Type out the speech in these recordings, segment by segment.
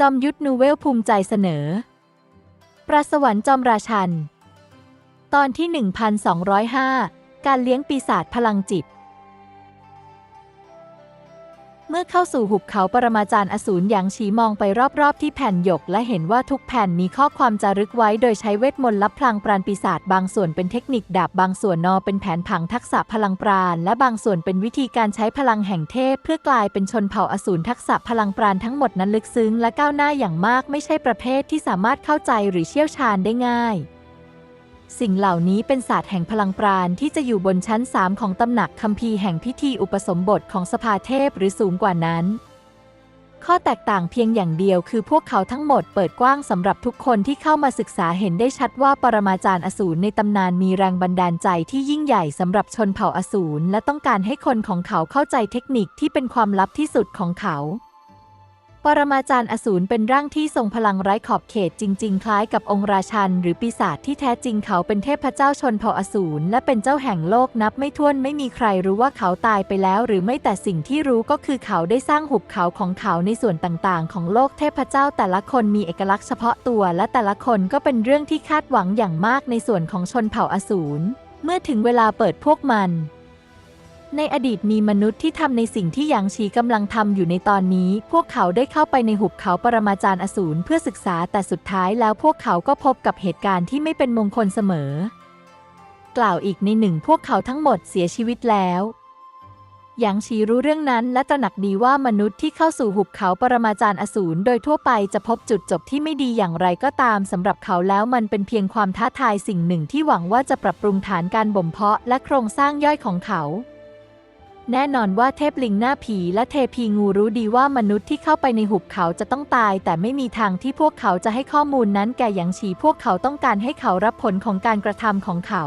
จอมยุทธนูเวลภูมิใจเสนอ ประสวรรค์จอมราชัน ตอนที่ 1205 การเลี้ยงปีศาจพลังจิต เมื่อเข้าสู่หุบเขาปรมาจารย์อสูรหยางฉีมองไปรอบๆ ที่แผ่นหยก และเห็นว่าทุกแผ่นมีข้อความจารึกไว้โดยใช้เวทมนต์ลับพลางปราณปีศาจบางส่วนเป็นเทคนิคดาบบางส่วนนอเป็นแผนผังทักษะพลังปราณและบางส่วนเป็นวิธีการใช้พลังแห่งเทพ เพื่อกลายเป็นชนเผ่าอสูรทักษะพลังปราณทั้งหมดนั้นลึกซึ้งและก้าวหน้าอย่างมากไม่ใช่ประเภทที่สามารถเข้าใจหรือเชี่ยวชาญได้ง่าย สิ่งเหล่านี้เป็นศาสตร์แห่งพลังปราณที่จะอยู่บนชั้น3ของตำหนักคัมภีร์แห่งพิธีอุปสมบทของสภาเทพหรือสูงกว่านั้น ข้อแตกต่างเพียงอย่างเดียวคือพวกเขาทั้งหมดเปิดกว้างสำหรับทุกคนที่เข้ามาศึกษาเห็นได้ชัดว่าปรมาจารย์อสูรในตำนานมีแรงบันดาลใจที่ยิ่งใหญ่สำหรับชนเผ่าอสูรและต้องการให้คนของเขาเข้าใจเทคนิคที่เป็นความลับที่สุดของเขา ปรมาจารย์อสูรเป็นร่างที่ทรงพลังไร้ขอบเขตจริง ๆ คล้ายกับองค์ราชัน หรือปีศาจที่แท้จริงเขาเป็นเทพเจ้าชนเผ่าอสูรและเป็นเจ้าแห่งโลกนับไม่ถ้วนไม่มีใครรู้ว่าเขาตายไปแล้ว หรือไม่แต่สิ่งที่รู้ก็คือเขาได้สร้างหุบเขาของเขาในส่วนต่างๆ ของโลกเทพเจ้าแต่ละคนมีเอกลักษณ์เฉพาะตัว และแต่ละคนก็เป็นเรื่องที่คาดหวังอย่างมากในส่วนของชนเผ่าอสูรเมื่อถึงเวลาเปิดพวกมัน ในอดีตมีมนุษย์ที่ทำในสิ่งที่หยางชีกำลังทำอยู่ในตอนนี้ พวกเขาได้เข้าไปในหุบเขาปรมาจารย์อสูรเพื่อศึกษาแต่สุดท้ายแล้วพวกเขาก็พบกับเหตุการณ์ที่ไม่เป็นมงคลเสมอ กล่าวอีกในหนึ่งพวกเขาทั้งหมดเสียชีวิตแล้วหยางชีรู้เรื่องนั้นและตระหนักดีว่ามนุษย์ที่เข้าสู่หุบเขาปรมาจารย์อสูรโดยทั่วไปจะพบจุดจบที่ไม่ดีอย่างไรก็ตามสำหรับเขาแล้วมันเป็นเพียงความท้าทายสิ่งหนึ่งที่หวังว่าจะปรับปรุงฐานการบ่มเพาะและโครงสร้างย่อยของเขา แน่นอนว่าเทพลิงหน้าผีและเทพีงูรู้ดีว่ามนุษย์ที่เข้าไปในหุบเขาจะต้องตาย แต่ไม่มีทางที่พวกเขาจะให้ข้อมูลนั้นแก่หยางฉีพวกเขาต้องการให้เขารับผลของการกระทำของเขา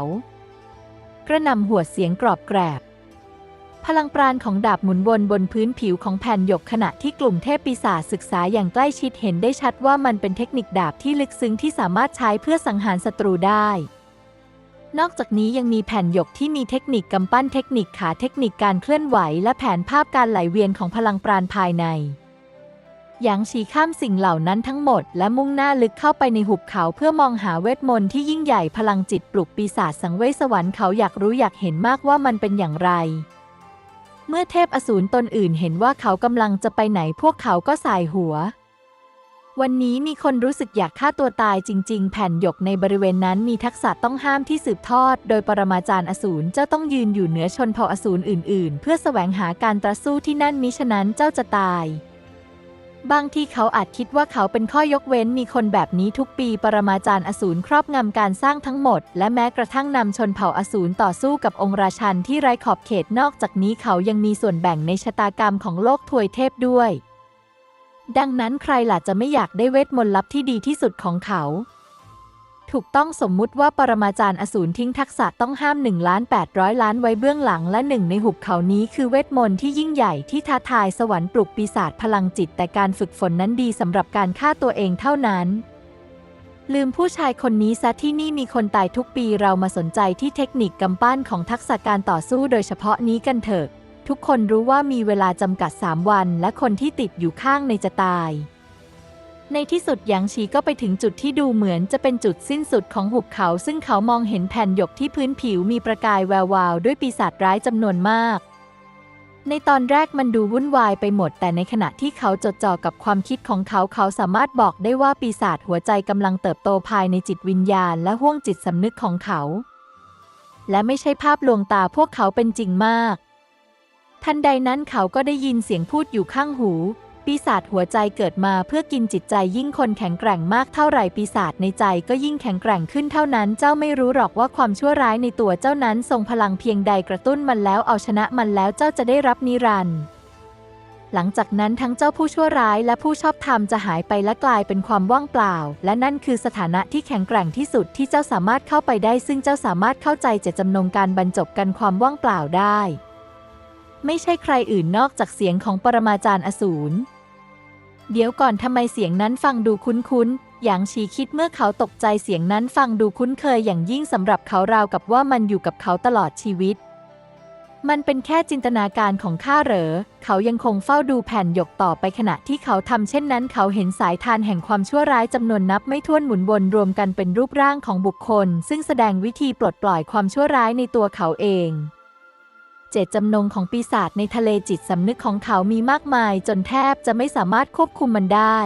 กระนำหัวเสียงกรอบแกรบ พลังปราณของดาบหมุนวนบนพื้นผิวของแผ่นหยกขณะที่กลุ่มเทพปีศาจศึกษาอย่างใกล้ชิดเห็นได้ชัดว่ามันเป็นเทคนิคดาบที่ลึกซึ้งที่สามารถใช้เพื่อสังหารศัตรูได้ นอกจากนี้ยังมีแผ่นหยกที่มีเทคนิคกำปั้นเทคนิคขาเทคนิคการเคลื่อนไหว และแผนภาพการไหลเวียนของพลังปราณภายในหยางฉีข้ามสิ่งเหล่านั้นทั้งหมด และมุ่งหน้าลึกเข้าไปในหุบเขาเพื่อมองหาเวทมนต์ที่ยิ่งใหญ่พลังจิตปลุกปีศาจสังเวยสวรรค์เขาอยากรู้อยากเห็นมากว่ามันเป็นอย่างไร เมื่อเทพอสูรตนอื่นเห็นว่าเขากำลังจะไปไหนพวกเขาก็สายหัว วันนี้มีคนรู้สึกอยากฆ่าตัวตายจริง ๆ แผ่นหยกในบริเวณนั้นมีทักษะต้องห้ามที่สืบทอด โดยปรมาจารย์อสูรเจ้าต้องยืนอยู่เหนือชนเผ่าอสูรอื่น ๆ เพื่อแสวงหาการต่อสู้ที่นั่นมิฉะนั้นเจ้าจะตายบางที่เขาอาจคิดว่าเขาเป็นข้อยกเว้นมีคนแบบนี้ทุกปี ปรมาจารย์อสูรครอบงำการสร้างทั้งหมด และแม้กระทั่งนำชนเผ่าอสูรต่อสู้กับองค์ราชันที่ไร้ขอบเขตนอกจากนี้เขายังมีส่วนแบ่งในชะตากรรมของโลกทวยเทพด้วย ดังนั้นใครล่ะจะไม่อยากได้เวทมนต์ลับที่ดีที่สุดของเขา ถูกต้องสมมุติว่าปรมาจารย์อสูรทิ้งทักษะต้องห้าม1ล้าน800 ล้านไว้เบื้องหลังและหนึ่งในหุบเขานี้คือเวทมนต์ที่ยิ่งใหญ่ที่ท้าทายสวรรค์ปลุกปีศาจพลังจิต แต่การฝึกฝนนั้นดีสำหรับการฆ่าตัวเองเท่านั้นลืมผู้ชายคนนี้ซะที่นี่มีคนตายทุกปีเรามาสนใจที่เทคนิคกำปั้นของทักษะการต่อสู้โดยเฉพาะนี้กันเถอะ ทุกคนรู้ว่ามีเวลาจำกัด 3 วัน และคนที่ติดอยู่ข้างในจะตาย ในที่สุดหยางชีก็ไปถึงจุดที่ดูเหมือนจะเป็นจุดสิ้นสุดของหุบเขา ซึ่งเขามองเห็นแผ่นหยกที่พื้นผิวมีประกายแวววาวด้วยปีศาจร้ายจำนวนมาก ในตอนแรกมันดูวุ่นวายไปหมด แต่ในขณะที่เขาจดจ่อกับความคิดของเขาเขาสามารถบอกได้ว่าปีศาจหัวใจกำลังเติบโตภายในจิตวิญญาณ และห้วงจิตสำนึกของเขา และไม่ใช่ภาพลวงตาพวกเขาเป็นจริงมาก ทันใดนั้นเขาก็ได้ยินเสียงพูดอยู่ข้างหู ปีศาจหัวใจเกิดมาเพื่อกินจิตใจยิ่งคนแข็งแกร่งมากเท่าไหร่ปีศาจในใจก็ยิ่งแข็งแกร่งขึ้นเท่านั้น เจ้าไม่รู้หรอกว่าความชั่วร้ายในตัวเจ้านั้นทรงพลังเพียงใดกระตุ้นมันแล้วเอาชนะมันแล้วเจ้าจะได้รับนิรันดร์หลังจากนั้นทั้งเจ้าผู้ชั่วร้ายและผู้ชอบธรรมจะหายไปและกลายเป็นความว่างเปล่า และนั่นคือสถานะที่แข็งแกร่งที่สุดที่เจ้าสามารถเข้าไปได้ ซึ่งเจ้าสามารถเข้าใจเจตจำนงการบรรจบกันความว่างเปล่าได้ ไม่ใช่ใครอื่นนอกจากเสียงของปรมาจารย์อสูร เดี๋ยวก่อนทำไมเสียงนั้นฟังดูคุ้นๆ อย่างชีคิดเมื่อเขาตกใจเสียงนั้นฟังดูคุ้นเคยอย่างยิ่งสำหรับเขาราวกับว่ามันอยู่กับเขาตลอดชีวิต มันเป็นแค่จินตนาการของข้าเหรอ เขายังคงเฝ้าดูแผ่นหยกต่อไปขณะที่เขาทำเช่นนั้น เขาเห็นสายทานแห่งความชั่วร้ายจำนวนนับไม่ถ้วนหมุนวนรวมกันเป็นรูปร่างของบุคคล ซึ่งแสดงวิธีปลดปล่อยความชั่วร้ายในตัวเขาเอง เจตจำนงของปีศาจในทะเลจิตสำนึกของเขามีมากมาย จนแทบจะไม่สามารถควบคุมมันได้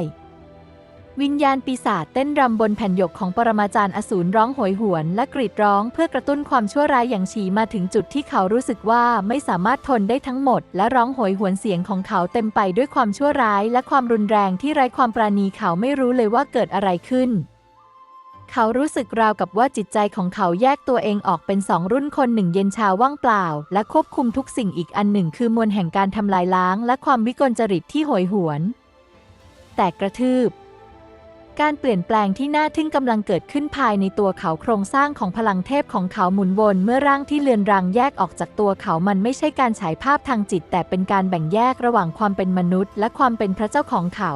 วิญญาณปีศาจเต้นรำบนแผ่นหยกของปรมาจารย์อสูรร้องโหยหวน และกรีดร้องเพื่อกระตุ้นความชั่วร้ายอย่างฉีมาถึงจุดที่เขารู้สึกว่าไม่สามารถทนได้ทั้งหมด และร้องโหยหวนเสียงของเขาเต็มไปด้วยความชั่วร้าย และความรุนแรงที่ไร้ความปราณีเขาไม่รู้เลยว่าเกิดอะไรขึ้น เขารู้สึกราวกับว่าจิตใจของเขาแยกตัวเองออกเป็นสองรุ่นคนหนึ่งเย็นชาว่างเปล่า และควบคุมทุกสิ่งอีกอันหนึ่งคือมวลแห่งการทำลายล้าง และความวิกลจริตที่โหยหวน แต่กระทืบ การเปลี่ยนแปลงที่น่าทึ่งกำลังเกิดขึ้นภายในตัวเขาโครงสร้างของพลังเทพของเขาหมุนวนเมื่อร่างที่เลือนรางแยกออกจากตัวเขามันไม่ใช่การฉายภาพทางจิต แต่เป็นการแบ่งแยกระหว่างความเป็นมนุษย์ และความเป็นพระเจ้าของเขา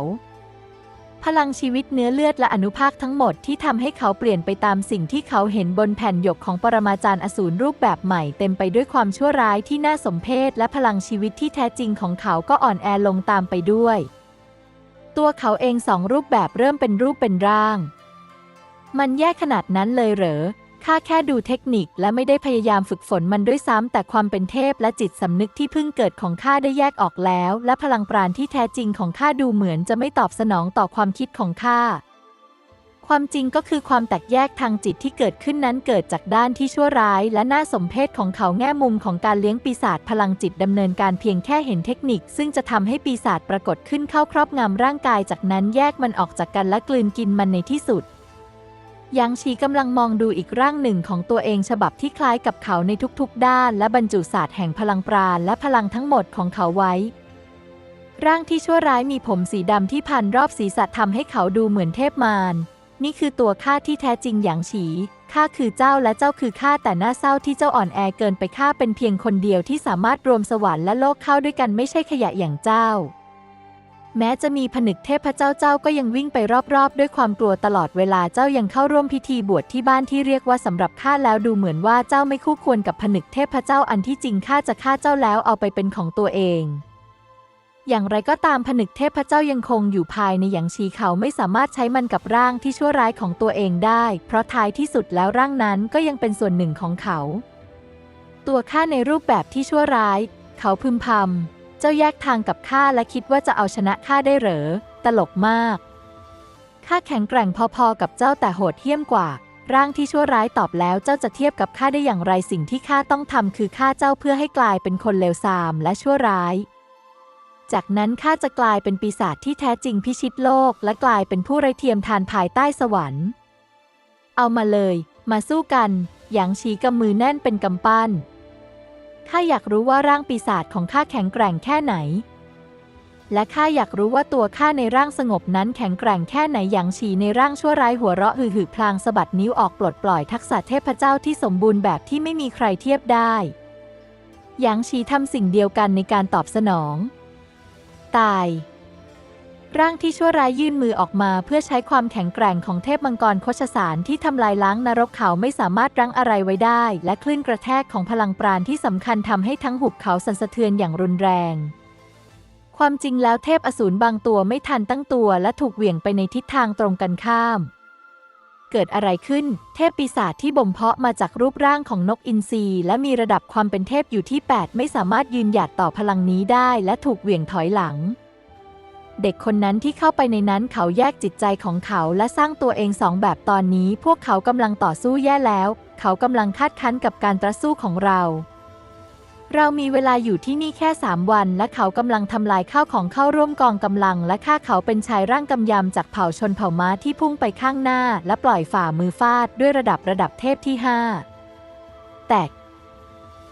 พลังชีวิตเนื้อเลือดและอนุภาคทั้งหมดที่ทำให้เขาเปลี่ยนไปตามสิ่งที่เขาเห็นบนแผ่นหยกของปรมาจารย์อสูรรูปแบบใหม่เต็มไปด้วยความชั่วร้ายที่น่าสมเพชและพลังชีวิตที่แท้จริงของเขาก็อ่อนแอลงตามไปด้วย ตัวเขาเองสองรูปแบบเริ่มเป็นรูปเป็นร่าง มันแย่ขนาดนั้นเลยเหรอ ข้าแค่ดูเทคนิคและไม่ได้พยายามฝึกฝนมันด้วยซ้ำแต่ความเป็นเทพและจิตสำนึกที่เพิ่งเกิดของข้าได้แยกออกแล้ว และพลังปราณที่แท้จริงของข้าดูเหมือนจะไม่ตอบสนองต่อความคิดของข้าความจริงก็คือความแตกแยกทางจิตที่เกิดขึ้นนั้นเกิดจากด้านที่ชั่วร้าย และน่าสมเพชของเขาแง่มุมของการเลี้ยงปีศาจพลังจิตดำเนินการเพียงแค่เห็นเทคนิค ซึ่งจะทำให้ปีศาจปรากฏขึ้นเข้าครอบงำร่างกายจากนั้นแยกมันออกจากกันและกลืนกินมันในที่สุด ยางชีกำลังมองดูอีกร่างหนึ่งของตัวเองฉบับที่คล้ายกับเขาในทุกๆ ด้าน และบรรจุศาสตร์แห่งพลังปราณและพลังทั้งหมดของเขาไว้ ร่างที่ชั่วร้ายมีผมสีดำที่พันรอบศีรษะทำให้เขาดูเหมือนเทพมารนี่คือตัวข้าที่แท้จริงอย่างฉีข้าคือเจ้าและเจ้าคือข้าแต่หน่าเศร้าที่เจ้าอ่อนแอเกินไปข้าเป็นเพียงคนเดียวที่สามารถรวมสวรรค์และโลกเข้าด้วยกันไม่ใช่ขยะอย่างเจ้า แม้จะมีผนึกเทพเจ้าเจ้าก็ยังวิ่งไปรอบๆ ด้วยความกลัวตลอดเวลาเจ้ายังเข้าร่วมพิธีบวชที่บ้านที่เรียกว่าสำหรับข้าแล้วดูเหมือนว่าเจ้าไม่คู่ควรกับผนึกเทพเจ้าอันที่จริงข้าจะฆ่าเจ้าแล้วเอาไปเป็นของตัวเอง อย่างไรก็ตามผนึกเทพเจ้ายังคงอยู่ภายในหยางชีเขาไม่สามารถใช้มันกับร่างที่ชั่วร้ายของตัวเองได้ เพราะท้ายที่สุดแล้วร่างนั้นก็ยังเป็นส่วนหนึ่งของเขา ตัวข้าในรูปแบบที่ชั่วร้าย เขาพึมพำ เจ้าแยกทางกับข้าและคิดว่าจะเอาชนะข้าได้เหรอ ตลกมาก ข้าแข็งแกร่งพอๆกับเจ้าแต่โหดเหี้ยมกว่า ร่างที่ชั่วร้ายตอบแล้วเจ้าจะเทียบกับข้าได้อย่างไรสิ่งที่ข้าต้องทำคือฆ่าเจ้าเพื่อให้กลายเป็นคนเลวทรามและชั่วร้าย จากนั้นข้าจะกลายเป็นปีศาจที่แท้จริงพิชิตโลก และกลายเป็นผู้ไร้เทียมทานภายใต้สวรรค์ เอามาเลย มาสู้กัน หยางชีกำมือแน่นเป็นกำปั้น ข้าอยากรู้ว่าร่างปีศาจของข้าแข็งแกร่งแค่ไหน และข้าอยากรู้ว่าตัวข้าในร่างสงบนั้นแข็งแกร่งแค่ไหนอย่างฉีในร่างชั่วร้ายหัวเราะหือหือพลางสะบัดนิ้วออกปลดปล่อยทักษะเทพเจ้าที่สมบูรณ์แบบที่ไม่มีใครเทียบได้หยางฉีทำสิ่งเดียวกันในการตอบสนอง ตาย ร่างที่ชั่วร้ายยื่นมือออกมาเพื่อใช้ความแข็งแกร่งของเทพมังกรโคชสารที่ทำลายล้างนรกเขาไม่สามารถรั้งอะไรไว้ได้ และคลื่นกระแทกของพลังปราณที่สำคัญทำให้ทั้งหุบเขาสั่นสะเทือนอย่างรุนแรง ความจริงแล้วเทพอสูรบางตัวไม่ทันตั้งตัวและถูกเหวี่ยงไปในทิศทางตรงกันข้าม เกิดอะไรขึ้น เทพปีศาจที่บ่มเพาะมาจากรูปร่างของนกอินทรีและมีระดับความเป็นเทพอยู่ที่ 8 ไม่สามารถยืนหยัดต่อพลังนี้ได้ และถูกเหวี่ยงถอยหลัง เด็กคนนั้นที่เข้าไปในนั้นเขาแยกจิตใจของเขาและสร้างตัวเองสองแบบตอนนี้พวกเขากำลังต่อสู้แย่แล้ว เขากำลังคาดคั้นกับการต่อสู้ของเรา เรามีเวลาอยู่ที่นี่แค่สามวัน และเขากำลังทำลายข้าวของเข้าร่วมกองกำลัง และฆ่าเขาเป็นชายร่างกำยำจากเผ่าชนเผ่าม้าที่พุ่งไปข้างหน้า และปล่อยฝ่ามือฟาดด้วยระดับระดับเทพที่ห้าแตก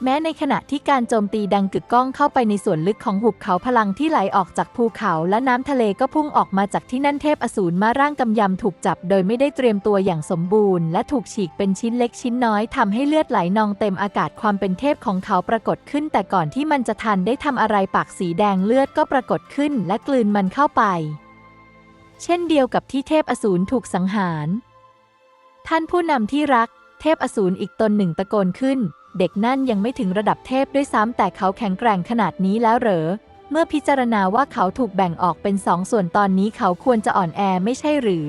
แม้ในขณะที่การโจมตีดังกึกก้องเข้าไปในส่วนลึกของหุบเขาพลังที่ไหลออกจากภูเขาและน้ำทะเลก็พุ่งออกมาจากที่นั่นเทพอสูรมาร่างกำยำถูกจับโดยไม่ได้เตรียมตัวอย่างสมบูรณ์และถูกฉีกเป็นชิ้นเล็กชิ้นน้อยทำให้เลือดไหลนองเต็มอากาศความเป็นเทพของเขาปรากฏขึ้น แต่ก่อนที่มันจะทันได้ทำอะไรปากสีแดงเลือดก็ปรากฏขึ้น และกลืนมันเข้าไป เช่นเดียวกับที่เทพอสูรถูกสังหาร ท่านผู้นำที่รัก เทพอสูรอีกตนหนึ่งตะโกนขึ้น เด็กนั่นยังไม่ถึงระดับเทพด้วยซ้ำแต่เขาแข็งแกร่งขนาดนี้แล้วเหรอ เมื่อพิจารณาว่าเขาถูกแบ่งออกเป็นสองส่วนตอนนี้เขาควรจะอ่อนแอไม่ใช่หรือ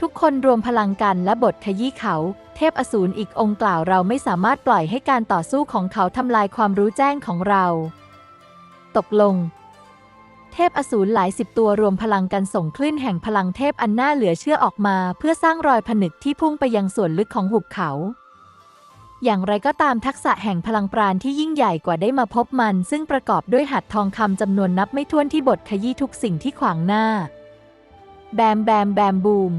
ทุกคนรวมพลังกันและบทขยี้เขา เทพอสูรอีกองค์กล่าวเราไม่สามารถปล่อยให้การต่อสู้ของเขาทำลายความรู้แจ้งของเรา ตกลงเทพอสูรหลายสิบตัวรวมพลังกันส่งคลื่นแห่งพลังเทพอันน่าเหลือเชื่อออกมา เพื่อสร้างรอยผนึกที่พุ่งไปยังส่วนลึกของหุบเขา อย่างไรก็ตามทักษะแห่งพลังปราณที่ยิ่งใหญ่กว่าได้มาพบมัน ซึ่งประกอบด้วยหัตถทองคำจำนวนนับไม่ถ้วนที่บดขยี้ทุกสิ่งที่ขวางหน้า แบมแบมแบมบูม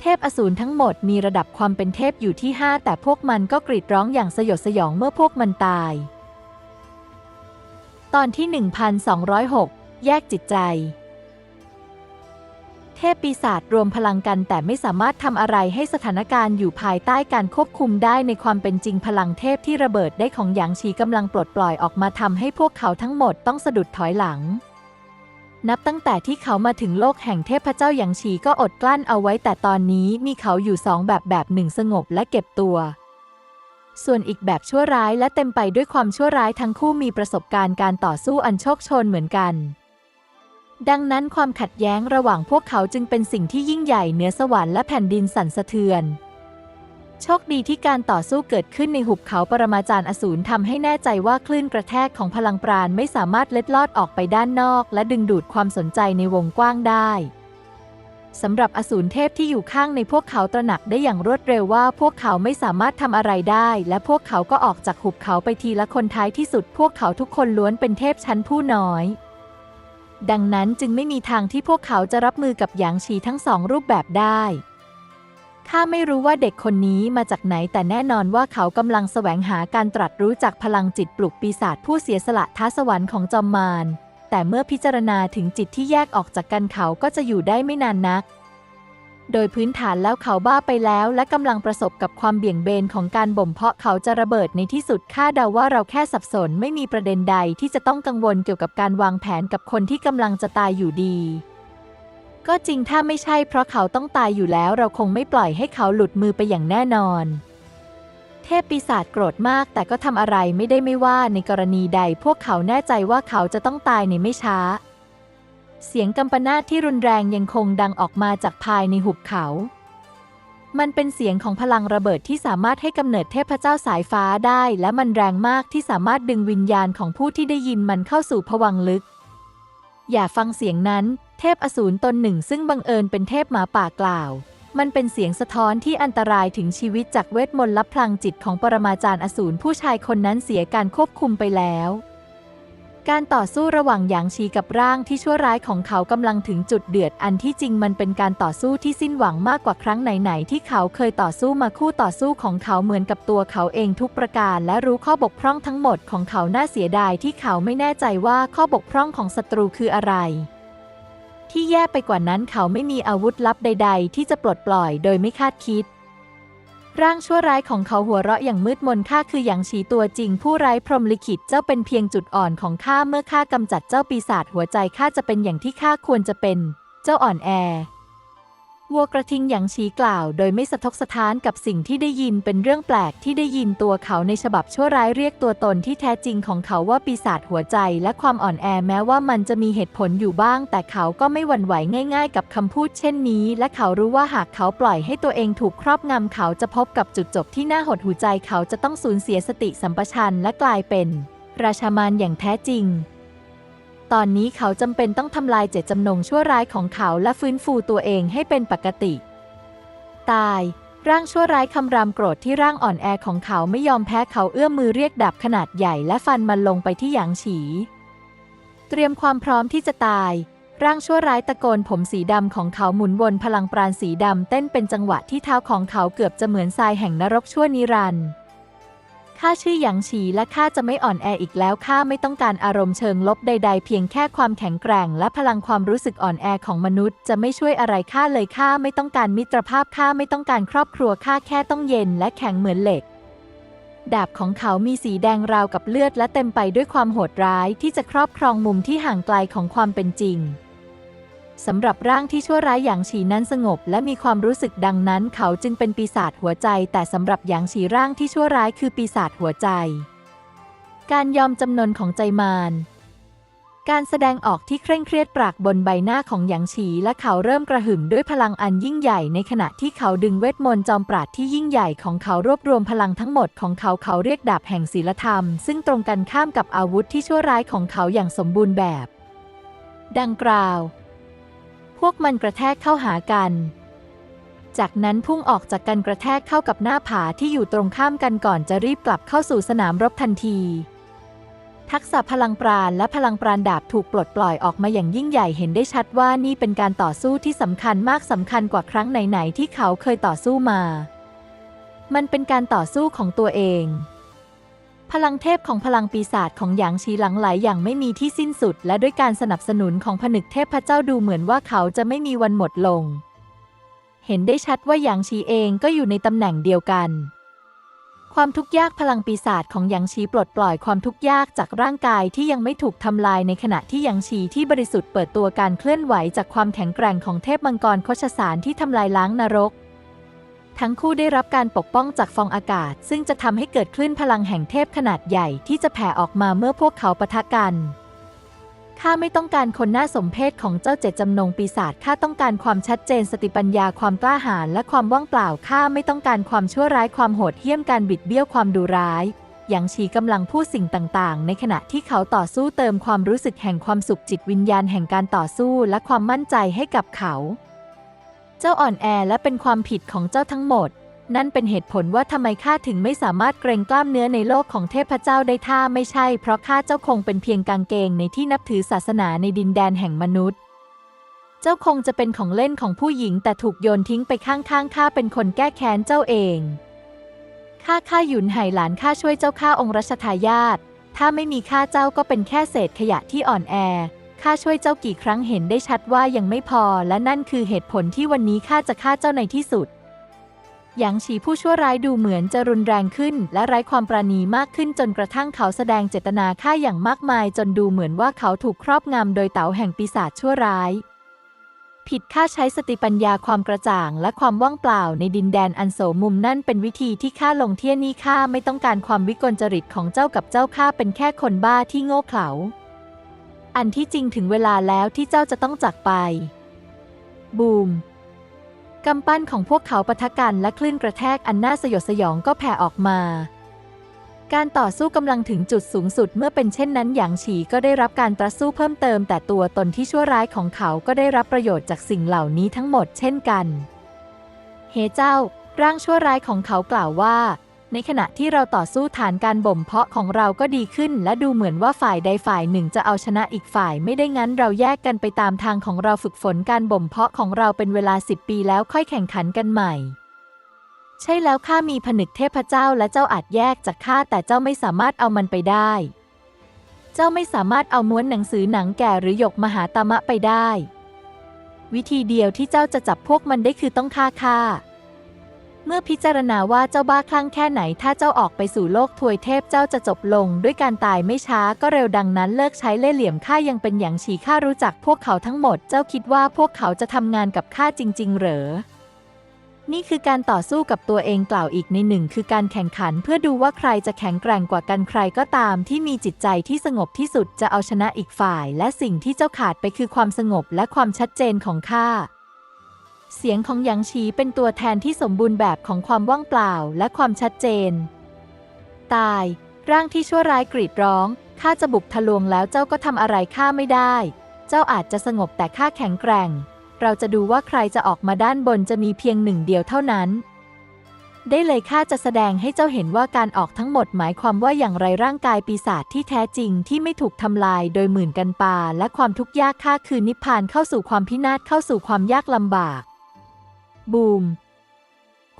เทพอสูรทั้งหมดมีระดับความเป็นเทพอยู่ที่ 5 แต่พวกมันก็กรีดร้องอย่างสยดสยองเมื่อพวกมันตาย ตอนที่ 1206 แยกจิตใจ เทพปีศาจรวมพลังกันแต่ไม่สามารถทำอะไรให้สถานการณ์อยู่ภายใต้การควบคุมได้ในความเป็นจริงพลังเทพที่ระเบิดได้ของหยางชีกำลังปลดปล่อยออกมาทำให้พวกเขาทั้งหมดต้องสะดุดถอยหลัง นับตั้งแต่ที่เขามาถึงโลกแห่งเทพเจ้าหยางชีก็อดกลั้นเอาไว้แต่ตอนนี้มีเขาอยู่สองแบบแบบหนึ่งสงบและเก็บตัวส่วนอีกแบบชั่วร้ายและเต็มไปด้วยความชั่วร้ายทั้งคู่มีประสบการณ์การต่อสู้อันโชคชนเหมือนกัน ดังนั้นความขัดแย้งระหว่างพวกเขาจึงเป็นสิ่งที่ยิ่งใหญ่เหนือสวรรค์และแผ่นดินสั่นสะเทือน โชคดีที่การต่อสู้เกิดขึ้นในหุบเขาปรมาจารย์อสูรทำให้แน่ใจว่าคลื่นกระแทกของพลังปราณไม่สามารถเล็ดลอดออกไปด้านนอก และดึงดูดความสนใจในวงกว้างได้สำหรับอสูรเทพที่อยู่ข้างในพวกเขาตระหนักได้อย่างรวดเร็วว่าพวกเขาไม่สามารถทำอะไรได้ และพวกเขาก็ออกจากหุบเขาไปทีละคนท้ายที่สุด พวกเขาทุกคนล้วนเป็นเทพชั้นผู้น้อย ดังนั้นจึงไม่มีทางที่พวกเขาจะรับมือกับหยางชีทั้งสองรูปแบบได้ ข้าไม่รู้ว่าเด็กคนนี้มาจากไหนแต่แน่นอนว่าเขากำลังแสวงหาการตรัสรู้จากพลังจิตปลุกปีศาจผู้เสียสละท้าสวรรค์ของจอมมาร แต่เมื่อพิจารณาถึงจิตที่แยกออกจากกันเขาก็จะอยู่ได้ไม่นานนัก โดยพื้นฐานแล้วเขาบ้าไปแล้ว และกำลังประสบกับความเบี่ยงเบนของการบ่มเพาะเขาจะระเบิดในที่สุดข้าเดาว่าเราแค่สับสนไม่มีประเด็นใดที่จะต้องกังวลเกี่ยวกับการวางแผนกับคนที่กำลังจะตายอยู่ดี ก็จริงถ้าไม่ใช่เพราะเขาต้องตายอยู่แล้วเราคงไม่ปล่อยให้เขาหลุดมือไปอย่างแน่นอน เทพปีศาจโกรธมากแต่ก็ทำอะไรไม่ได้ไม่ว่าในกรณีใดพวกเขาแน่ใจว่าเขาจะต้องตายในไม่ช้า เสียงกำปนาตที่รุนแรงยังคงดังออกมาจากภายในหุบเขา มันเป็นเสียงของพลังระเบิดที่สามารถให้กำเนิดเทพเจ้าสายฟ้าได้ และมันแรงมากที่สามารถดึงวิญญาณของผู้ที่ได้ยินมันเข้าสู่ผวังลึก อย่าฟังเสียงนั้น เทพอสูรตนหนึ่งซึ่งบังเอิญเป็นเทพหมาป่ากล่าว มันเป็นเสียงสะท้อนที่อันตรายถึงชีวิตจากเวทมนต์ลับพลังจิตของปรมาจารย์อสูรผู้ชายคนนั้นเสียการควบคุมไปแล้ว การต่อสู้ระหว่างหยางชีกับร่างที่ชั่วร้ายของเขากำลังถึงจุดเดือด อันที่จริงมันเป็นการต่อสู้ที่สิ้นหวังมากกว่าครั้งไหนๆที่เขาเคยต่อสู้มาคู่ต่อสู้ของเขาเหมือนกับตัวเขาเองทุกประการ และรู้ข้อบกพร่องทั้งหมดของเขาน่าเสียดายที่เขาไม่แน่ใจว่าข้อบกพร่องของศัตรูคืออะไรที่แย่ไปกว่านั้นเขาไม่มีอาวุธลับใด ๆ ที่จะปลดปล่อยโดยไม่คาดคิด ร่างชั่วร้ายของเขาหัวเราะอย่างมืดมนข้าคืออย่างฉีตัวจริง ผู้ไร้พรหมลิขิตเจ้าเป็นเพียงจุดอ่อนของข้าเมื่อข้ากำจัดเจ้าปีศาจหัวใจข้าจะเป็นอย่างที่ข้าควรจะเป็น เจ้าอ่อนแอ วัวกระทิงหยางฉีกล่าว โดยไม่สะทกสะท้านกับสิ่งที่ได้ยินเป็นเรื่องแปลกที่ได้ยินตัวเขาในฉบับชั่วร้ายเรียกตัวตนที่แท้จริงของเขาว่าปีศาจหัวใจและความอ่อนแอแม้ว่ามันจะมีเหตุผลอยู่บ้าง แต่เขาก็ไม่หวั่นไหวง่าย ๆ กับคำพูดเช่นนี้ และเขารู้ว่าหากเขาปล่อยให้ตัวเองถูกครอบงำเขาจะพบกับจุดจบที่น่าหดหูใจเขาจะต้องสูญเสียสติสัมปชัญญะและกลายเป็น ราชามารอย่างแท้จริง ตอนนี้เขาจำเป็นต้องทำลายเจตจำนงชั่วร้ายของเขาและฟื้นฟูตัวเองให้เป็นปกติ ตาย ร่างชั่วร้ายคำรามโกรธที่ร่างอ่อนแอของเขาไม่ยอมแพ้เขาเอื้อมมือเรียกดาบขนาดใหญ่และฟันมันลงไปที่หยางฉี เตรียมความพร้อมที่จะตาย ร่างชั่วร้ายตะโกนผมสีดำของเขาหมุนวนพลังปราณสีดำเต้นเป็นจังหวะที่เท้าของเขาเกือบจะเหมือนทรายแห่งนรกชั่วนิรันดร์ ข้าชื่อหยางฉีและข้าจะไม่อ่อนแออีกแล้วข้าไม่ต้องการอารมณ์เชิงลบใด ๆ เพียงแค่ความแข็งแกร่ง และพลังความรู้สึกอ่อนแอของมนุษย์ จะไม่ช่วยอะไรข้าเลยข้าไม่ต้องการมิตรภาพข้าไม่ต้องการครอบครัวข้าแค่ต้องเย็นและแข็งเหมือนเหล็ก ดาบของเขามีสีแดงราวกับเลือดและเต็มไปด้วยความโหดร้ายที่จะครอบครองมุมที่ห่างไกลของความเป็นจริง สำหรับร่างที่ชั่วร้ายหยางฉีนั้นสงบ และมีความรู้สึกดังนั้น เขาจึงเป็นปีศาจหัวใจ แต่สำหรับหยางฉีร่างที่ชั่วร้ายคือปีศาจหัวใจ การยอมจำนนของใจมารการแสดงออกที่เคร่งเครียดปรากบนใบหน้าของหยางฉีและเขาเริ่มกระหึ่มด้วยพลังอันยิ่งใหญ่ในขณะที่เขาดึงเวทมนต์จอมปราดที่ยิ่งใหญ่ของเขารวบรวมพลังทั้งหมดของเขาเขาเรียกดาบแห่งศีลธรรม ซึ่งตรงกันข้ามกับอาวุธที่ชั่วร้ายของเขาอย่างสมบูรณ์แบบ ดังกล่าว พวกมันกระแทกเข้าหากัน จากนั้นพุ่งออกจากกันกระแทกเข้ากับหน้าผาที่อยู่ตรงข้ามกันก่อนจะรีบกลับเข้าสู่สนามรบทันที ทักษะพลังปราณและพลังปราณดาบถูกปลดปล่อยออกมาอย่างยิ่งใหญ่เห็นได้ชัดว่านี่เป็นการต่อสู้ที่สำคัญมากสำคัญกว่าครั้งไหนๆที่เขาเคยต่อสู้มา มันเป็นการต่อสู้ของตัวเอง พลังเทพของพลังปีศาจของหยางชีหลังไหลอย่างไม่มีที่สิ้นสุด และด้วยการสนับสนุนของผนึกเทพพระเจ้าดูเหมือนว่าเขาจะไม่มีวันหมดลง เห็นได้ชัดว่าหยางชีเองก็อยู่ในตำแหน่งเดียวกัน ความทุกข์ยากพลังปีศาจของหยางชีปลดปล่อยความทุกข์ยากจากร่างกายที่ยังไม่ถูกทำลายในขณะที่หยางชีที่บริสุทธิ์เปิดตัวการเคลื่อนไหวจากความแข็งแกร่งของเทพมังกรโคชสารที่ทำลายล้างนรก ทั้งคู่ได้รับการปกป้องจากฟองอากาศ ซึ่งจะทำให้เกิดคลื่นพลังแห่งเทพขนาดใหญ่ที่จะแผ่ออกมาเมื่อพวกเขาปะทะกันข้าไม่ต้องการคนน่าสมเพชของเจ้าเจ็ดจำนงปีศาจข้าต้องการความชัดเจนสติปัญญาความกล้าหาญและความว่างเปล่าข้าไม่ต้องการความชั่วร้ายความโหดเหี้ยมการบิดเบี้ยวความดุร้ายหยางฉีกำลังพูดสิ่งต่างๆ ในขณะที่เขาต่อสู้เติมความรู้สึกแห่งความสุขจิตวิญญาณแห่งการต่อสู้และความมั่นใจให้กับเขา เจ้าอ่อนแอและเป็นความผิดของเจ้าทั้งหมด นั่นเป็นเหตุผลว่าทำไมข้าถึงไม่สามารถเกรงกล้ามเนื้อในโลกของเทพเจ้าได้ถ้าไม่ใช่ เพราะข้าเจ้าคงเป็นเพียงกางเกงในที่นับถือศาสนาในดินแดนแห่งมนุษย์ เจ้าคงจะเป็นของเล่นของผู้หญิงแต่ถูกโยนทิ้งไปข้างๆข้าเป็นคนแก้แค้นเจ้าเองข้าข้าหยุนไห่หลานข้าช่วยเจ้าข้าองค์รัชทายาทถ้าไม่มีข้าเจ้าก็เป็นแค่เศษขยะที่อ่อนแอ ข้าช่วยเจ้ากี่ครั้งเห็นได้ชัดว่ายังไม่พอ และนั่นคือเหตุผลที่วันนี้ข้าจะฆ่าเจ้าในที่สุดหยางฉีผู้ชั่วร้ายดูเหมือนจะรุนแรงขึ้น และไร้ความปราณีมากขึ้นจนกระทั่งเขาแสดงเจตนาฆ่าอย่างมากมาย จนดูเหมือนว่าเขาถูกครอบงำโดยเต๋าแห่งปีศาจชั่วร้าย ผิดค่าใช้สติปัญญาความกระจ่าง และความว่างเปล่าในดินแดนอันโสมมุมนั่นเป็นวิธีที่ข้าลงเที่ยนี่ข้าไม่ต้องการความวิกลจริตของเจ้ากับเจ้าข้าเป็นแค่คนบ้าที่โง่เขลา อันที่จริงถึงเวลาแล้วที่เจ้าจะต้องจากไป บูมกำปั้นของพวกเขาปะทะกันและคลื่นกระแทกอันน่าสยดสยองก็แผ่ออกมา การต่อสู้กำลังถึงจุดสูงสุดเมื่อเป็นเช่นนั้นหยางฉีก็ได้รับการต่อสู้เพิ่มเติม แต่ตัวตนที่ชั่วร้ายของเขาก็ได้รับประโยชน์จากสิ่งเหล่านี้ทั้งหมดเช่นกัน เฮเจ้า ร่างชั่วร้ายของเขากล่าวว่า ในขณะที่เราต่อสู้ฐานการบ่มเพาะของเราก็ดีขึ้น และดูเหมือนว่าฝ่ายใดฝ่ายหนึ่งจะเอาชนะอีกฝ่าย ไม่ได้งั้นเราแยกกันไปตามทางของเราฝึกฝนการบ่มเพาะของเราเป็นเวลาสิบปีแล้วค่อยแข่งขันกันใหม่ ใช่แล้วข้ามีผนึกเทพเจ้าและเจ้าอาจแยกจากข้าแต่เจ้าไม่สามารถเอามันไปได้ เจ้าไม่สามารถเอาม้วนหนังสือหนังแก่หรือหยกมหาตมะไปได้ วิธีเดียวที่เจ้าจะจับพวกมันได้คือต้องฆ่าข้า เมื่อพิจารณาว่าเจ้าบ้าคลั่งแค่ไหน ถ้าเจ้าออกไปสู่โลกทวยเทพเจ้าจะจบลง ด้วยการตายไม่ช้าก็เร็วดังนั้นเลิกใช้เล่ห์เหลี่ยมข้ายังเป็นอย่างฉีข้ารู้จักพวกเขาทั้งหมด เจ้าคิดว่าพวกเขาจะทำงานกับข้าจริง ๆ เหรอ นี่คือการต่อสู้กับตัวเองกล่าวอีกในหนึ่งคือการแข่งขันเพื่อดูว่าใครจะแข็งแกร่งกว่ากันใครก็ตามที่มีจิตใจที่สงบที่สุดจะเอาชนะอีกฝ่าย และสิ่งที่เจ้าขาดไปคือความสงบและความชัดเจนของข้า เสียงของหยางชีเป็นตัวแทนที่สมบูรณ์แบบของความว่างเปล่าและความชัดเจน ตาย ร่างที่ชั่วร้ายกรีดร้อง ข้าจะบุกทะลวงแล้วเจ้าก็ทำอะไรข้าไม่ได้ เจ้าอาจจะสงบแต่ข้าแข็งแกร่ง เราจะดูว่าใครจะออกมาด้านบนจะมีเพียงหนึ่งเดียวเท่านั้น ได้เลยข้าจะแสดงให้เจ้าเห็นว่าการออกทั้งหมดหมายความว่าอย่างไรร่างกายปีศาจที่แท้จริงที่ไม่ถูกทำลายโดยหมื่นกันปาและความทุกข์ยากข้าคือนิพพานเข้าสู่ความพินาศเข้าสู่ความยากลำบาก บูม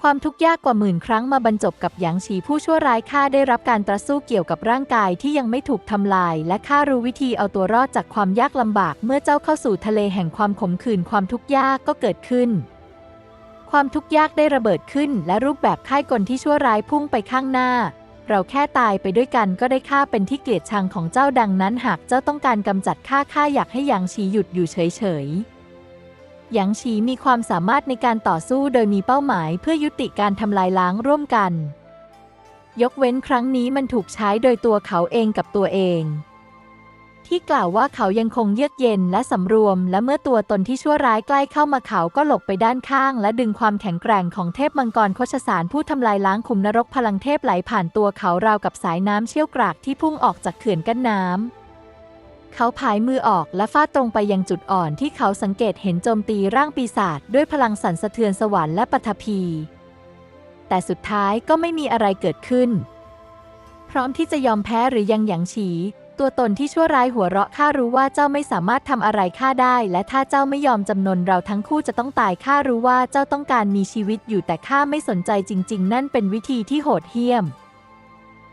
ความทุกข์ยากกว่าหมื่นครั้งมาบรรจบกับหยางฉีผู้ชั่วร้ายข้าได้รับการต่อสู้เกี่ยวกับร่างกายที่ยังไม่ถูกทำลาย และข้ารู้วิธีเอาตัวรอดจากความยากลำบาก เมื่อเจ้าเข้าสู่ทะเลแห่งความขมขื่นความทุกข์ยากก็เกิดขึ้นความทุกข์ยากได้ระเบิดขึ้น และรูปแบบค่ายกลที่ชั่วร้ายพุ่งไปข้างหน้า เราแค่ตายไปด้วยกันก็ได้ค่าเป็นที่เกลียดชังของเจ้าดังนั้น หากเจ้าต้องการกำจัดข้าข้าอยากให้หยางฉีหยุดอยู่เฉย หยางฉีมีความสามารถในการต่อสู้โดยมีเป้าหมายเพื่อยุติการทำลายล้างร่วมกัน ยกเว้นครั้งนี้มันถูกใช้โดยตัวเขาเองกับตัวเอง ที่กล่าวว่าเขายังคงเยือกเย็นและสำรวม และเมื่อตัวตนที่ชั่วร้ายใกล้เข้ามาเขาก็หลบไปด้านข้าง และดึงความแข็งแกร่งของเทพมังกรโคชสารผู้ทำลายล้างขุมนรกพลังเทพไหลผ่านตัวเขาราวกับสายน้ำเชี่ยวกรากที่พุ่งออกจากเขื่อนกั้นน้ำ เขาผายมือออกและฟาดตรงไปยังจุดอ่อนที่เขาสังเกตเห็นโจมตีร่างปีศาจด้วยพลังสั่นสะเทือนสวรรค์และปฐพี แต่สุดท้ายก็ไม่มีอะไรเกิดขึ้น พร้อมที่จะยอมแพ้หรือยังหยางฉี ตัวตนที่ชั่วร้ายหัวเราะข้ารู้ว่าเจ้าไม่สามารถทำอะไรข้าได้ และถ้าเจ้าไม่ยอมจำนนเราทั้งคู่จะต้องตายข้ารู้ว่าเจ้าต้องการมีชีวิตอยู่แต่ข้าไม่สนใจจริง ๆ นั่นเป็นวิธีที่โหดเหี้ยม